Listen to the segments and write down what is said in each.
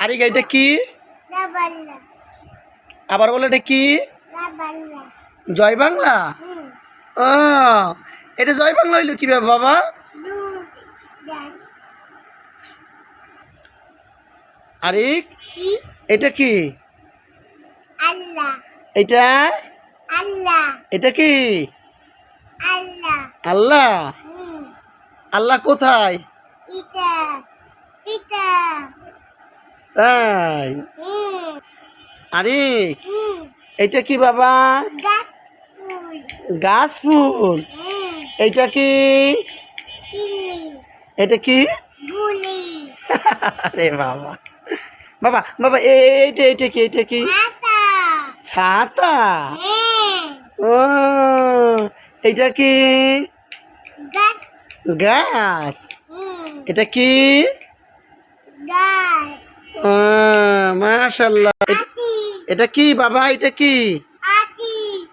আরে এটা কি? আবার বলে এটা কি? জয় বাংলা? ও এটা জয় বাংলা হইল কীভাবে বাবা? দু ডান আরে এটা কি? আল্লাহ এটা? আল্লাহ এটা কি? আল্লাহ আল্লাহ কোথায়? তাই আরে এটা কি বাবা? গাছ ফুল। এটা কি? এটা কি? আরে বাবা। বাবা বাবা এইটা এটা কি এটা কি? ছাতা? ও এটা কি? গাছ। এটা কি? মাশাল্লাহ এ- এটা কি বাবা? এটা কি?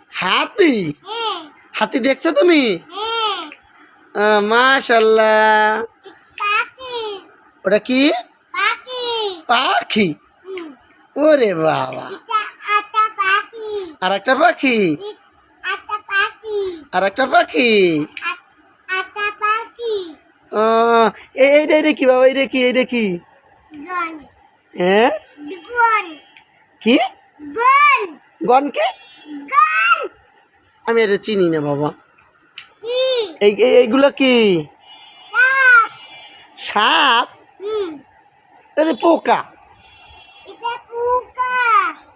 হাতি। হ্যাঁ। হাতি দেখছ তুমি? হ্যাঁ। মাশাল্লাহ ওটা কি? পাখি। ওরে বাবা। আর একটা পাখি। আর একটা পাখি। এইটা এটা কি বাবা? এটা কি? এটা কি? হ্যাঁ কি? গন। গন আমি এটা চিনি না বাবা। কি? এই এই- এইগুলো কি? সাপ। এটা পোকা।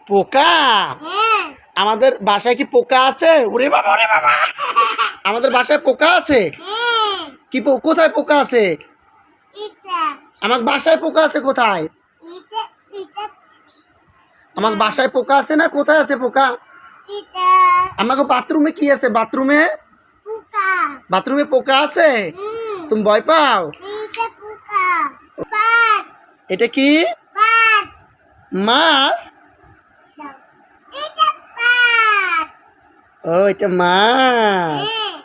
পোকা। হ্যাঁ। আমাদের বাসায় কি পোকা আছে? ওরে বাবা ওরে বাবা। আমাদের বাসায় পোকা আছে? হ্যাঁ। কি কোথায় পোকা আছে? আমার বাসায় পোকা আছে কোথায়? আমার বাসায় পোকা আছে না? কোথায় আছে পোকা? আমাকে বাথরুমে কি আছে? বাথরুমে? বাথরুমে পোকা আছে? তুমি ভয় পাও? এটা কি? মাছ? ও এটা মাছ। হ্যাঁ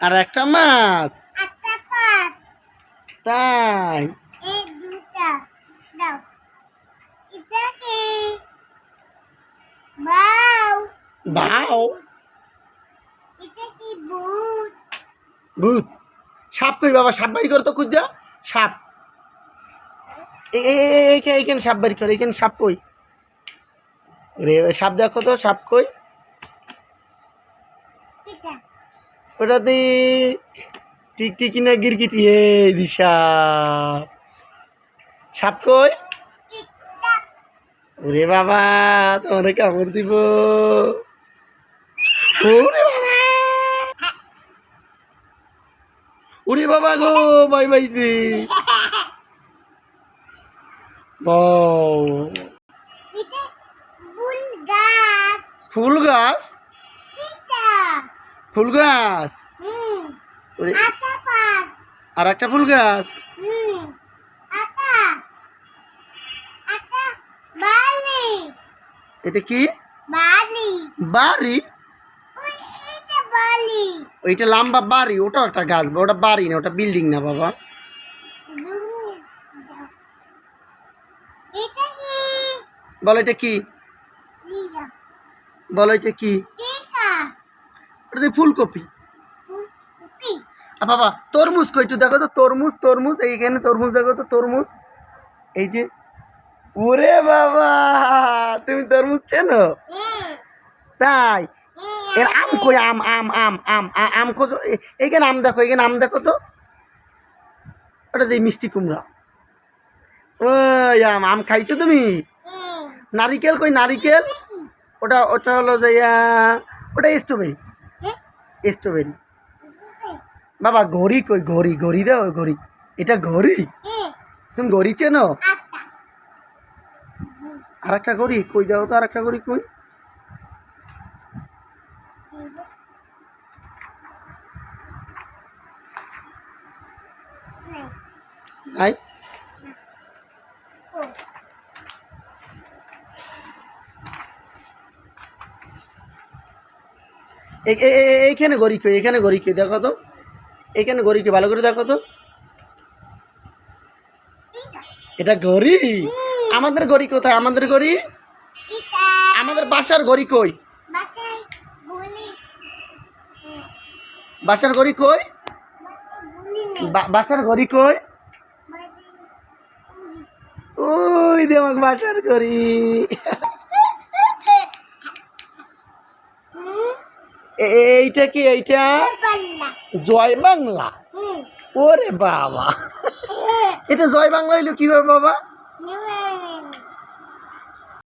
আর একটা মাছ। তাই এই দুটা দাও এটা কি বাউ ভাও ভূত ভূত সাপ কই বাবা? সাপ বাড়ি করে তো খুঁজা সাপ। এ- এ- এ- এইখানে সাপ বাড়ি করে এইখানে সাপ কই? রে সাপ দেখো তো সাপ কই? এটা ওটা দি টিকটিকি না গিরগিটি? এই দি সাপ। সাপ কই? ওরে বাবা তোমার কামড় দিব। ওরে বাবা। ওরে বাবা গো বাই ও এটা ফুল গাছ। ফুল গাছ? এটা ফুল গাছ? হুম। ওরে। আটা পাঁচ আর একটা ফুল গাছ? হুম। আটা। আটা এটা কি? বাড়ি ওইটা লম্বা বাড়ি ওটা একটা গাছ বা ওটা বাড়ি না ওটা বিল্ডিং না বাবা। বলো এটা কি? বলো এটা কি? ওটা দিয়ে ফুলকপি। বাবা তরমুজ কই দেখো তো তরমুজ তরমুজ এইখানে তরমুজ দেখো তো তরমুজ। এই যে ওরে বাবা তুমি তরমুজ চেনো? তাই? হুম এর আম কই? আম আম আম আম আম খোঁজো। এইখানে আম দেখো এইখানে আম দেখো তো। ওটা দিয়ে মিষ্টি কুমড়া। ওই আম আম খাইছো তুমি? নারিকেল কই? নারিকেল? ওটা ওটা হলো যে ওটা স্ট্রবেরি স্ট্রবেরি বাবা ঘড়ি কই? ঘড়ি ঘড়ি দাও ঘড়ি। এটা ঘড়ি? তুমি ঘড়ি চেনো? আর একটা ঘড়ি কই? দাও তো আর একটা ঘড়ি কই? এ- এইখানে কই এখানে কই দেখো তো। এখানে কই ভালো করে দেখো তো। এটা গড়ি আমাদের গড়ি কোথায়? আমাদের গড়ি আমাদের বাসার গড়ি কই? বাসার গড়ি কই? বাসার গড়ি কই? ওই দেমাক আমাকে বাটার করি। এইটা কি এইটা? জয় বাংলা। ওরে বাবা। এটা জয় বাংলা হইল কীভাবে বাবা?